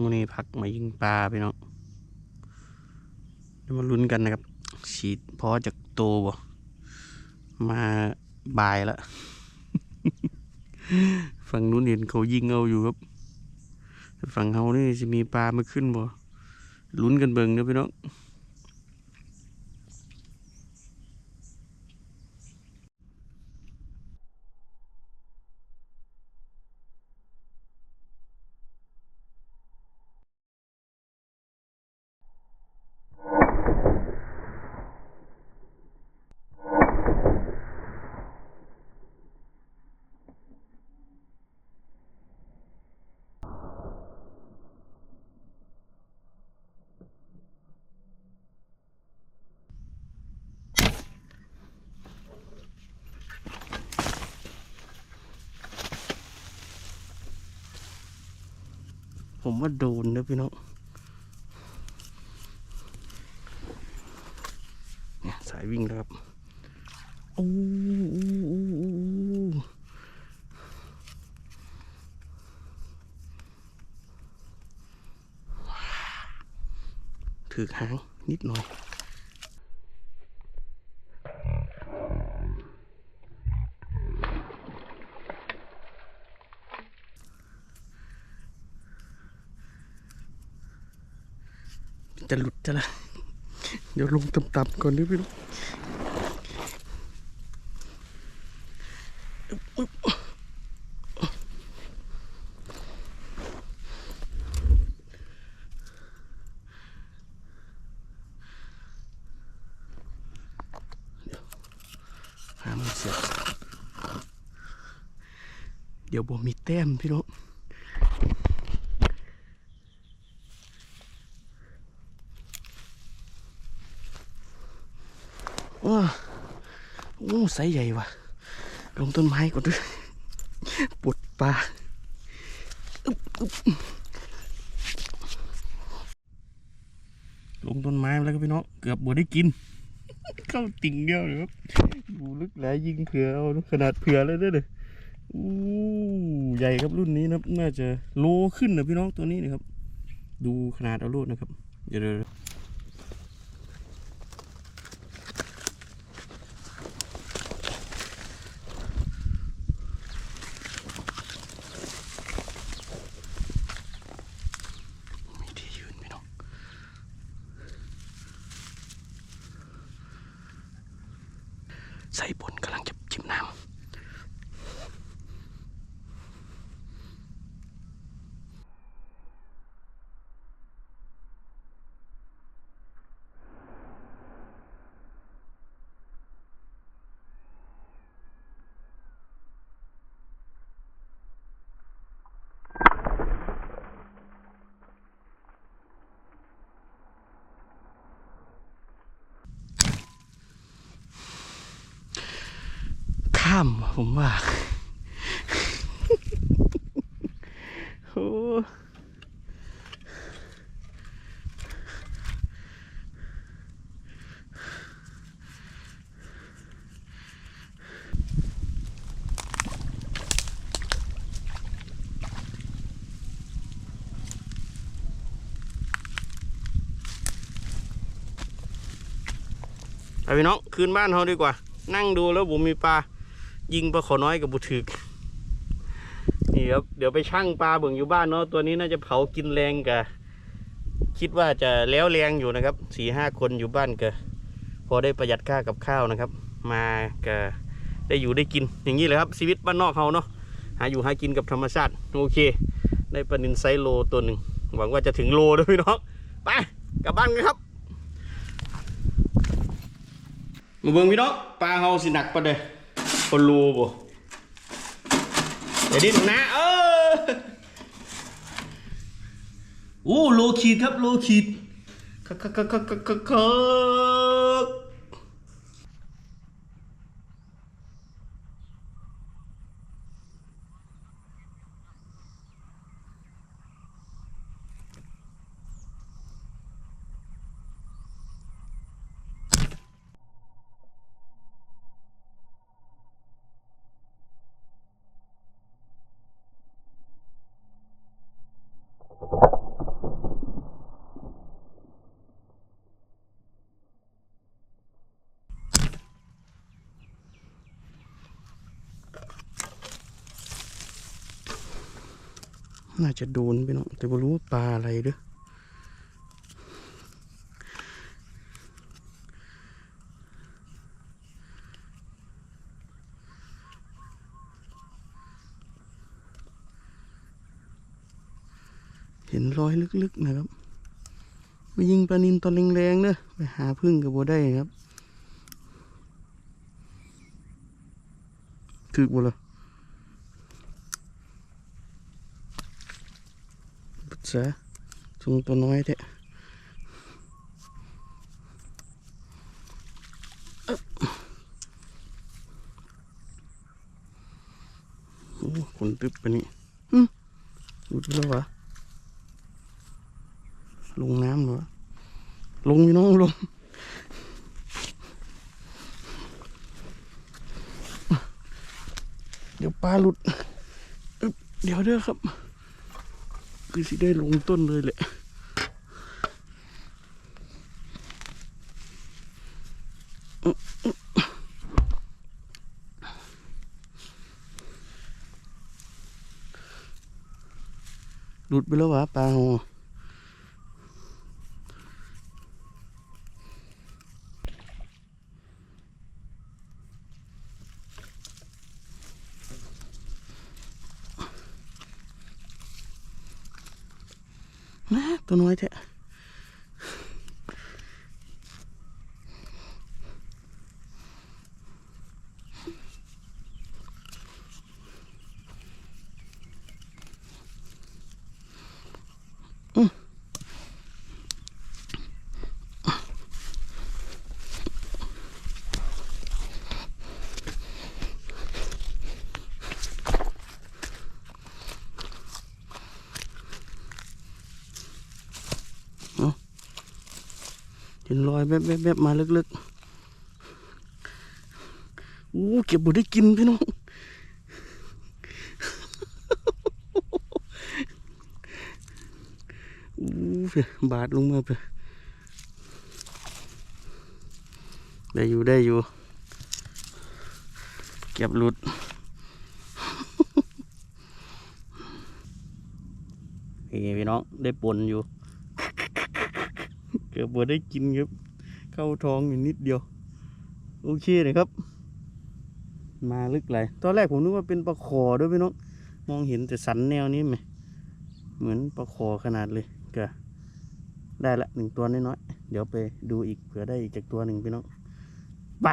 มูนี่พักมายิงปลาพี่น้องมาลุ้นกันนะครับ ฉีดพอจากโตบ่มาบายแล้วฝั่งนู้นเห็นเขายิงเอาอยู่ครับฝั่งเขานี่จะมีปลามาขึ้นบ่ลุ้นกันเบิ่งเด้อพี่น้อง ผมว่าโดนนะพี่น้องเนี่ยสายวิ่งแล้วครับโอ้โอ้โอ้โอ้โอ้ถือหางนิดหน่อย จะหลุดจะละเดี๋ยวลงต่ำๆก่อนด้วยพี่น้องอึ๊บอึ๊บเดี๋ยวหามันเสียเดี๋ยวบ่มีแต้มพี่น้อง ว้าโอ้ไซใหญ่ว่ะ ลงต้นไม้ก่อนด้วยปวดปลาลงต้นไม้แล้วก็พี่น้องเกือบบ่ได้กิน เข้าติ่งเดียวเลยครับดูลึกแหลยิงเผื่อเอาขนาดเผื่อเลยด้อเลยอู้ใหญ่ครับรุ่นนี้นะครับน่าจะโลขึ้นนะพี่น้องตัวนี้นะครับ ดูขนาดเอาโลดนะครับ เดี๋ยวเดี๋ยว มีที่ยืนไหมน้อง ใส่บนกำลังจะจิบน้ำ ข้ามว่ะผมว่าโอ้ไปพี่น้อง คืนบ้านเราดีกว่า นั่งดูแล้วผมมีปลา ยิงปลาขอน้อยกับบุถึกนี่ครับเดี๋ยวไปชั่งปลาเบิ่งอยู่บ้านเนาะตัวนี้น่าจะเผากินแรงกะคิดว่าจะแล้วแรงอยู่นะครับสี่ห้าคนอยู่บ้านกะพอได้ประหยัดค่ากับข้าวนะครับ มากะได้อยู่ได้กินอย่างนี้เลยครับชีวิตบ้านนอกเขาเนาะหาอยู่หากินกับธรรมชาติโอเค ได้ปลานินไซโลตัวหนึ่งหวังว่าจะถึงโลด้วยพี่น้องไปกลับบ้านกันครับมาเบิ่งพี่น้องปลาเฮาสิหนักประเด้ คนรูบ่เดี๋ยวดิ้นนะเออโอ้โลขีดครับโลขีดคักคักคักคักคักคักคัก น่าจะโดนพี่น้องแต่ไม่รู้ว่าปลาอะไรเด้อเห็นรอยลึกๆนะครับมายิงปลานินตอนแรงๆเด้อไปหาพึ่งกับบัได้ครับถึกบ่ล่ะ ปัดซะทรงตัวน้อยแท้อึ๊บโอ้คนตึบไปนี่หึหลุดไปแล้ววะลงน้ำเหรอลงพี่น้องลงเดี๋ยวปลาหลุดอึ๊บเดี๋ยวเด้อครับ คือสิได้ลงต้นเลยแหละหลุดไปแล้ววะปลาโหนะตัว น้อย เห็นรอยแวบๆมาลึกๆโอ้เก็บบุได้กินพี่น้องโอ้เพี่ยบาดลงมาไปได้อยู่ได้อยู่ เก็บหลุดนี่พี่น้องได้ปนอยู่ เกือบบ่ได้กินครับ เข้าท้องอยู่นิดเดียว โอเคเลยครับ มาลึกไหลยตอนแรกผมนึกว่าเป็นปลาขอด้วยพี่น้องมองเห็นแต่สันแนวนี้ไหมเหมือนปลาขอขนาดเลยก็ได้ละหนึ่งตัวน้อยๆเดี๋ยวไปดูอีกเผื่อได้อีกจากตัวหนึ่งพี่น้องไป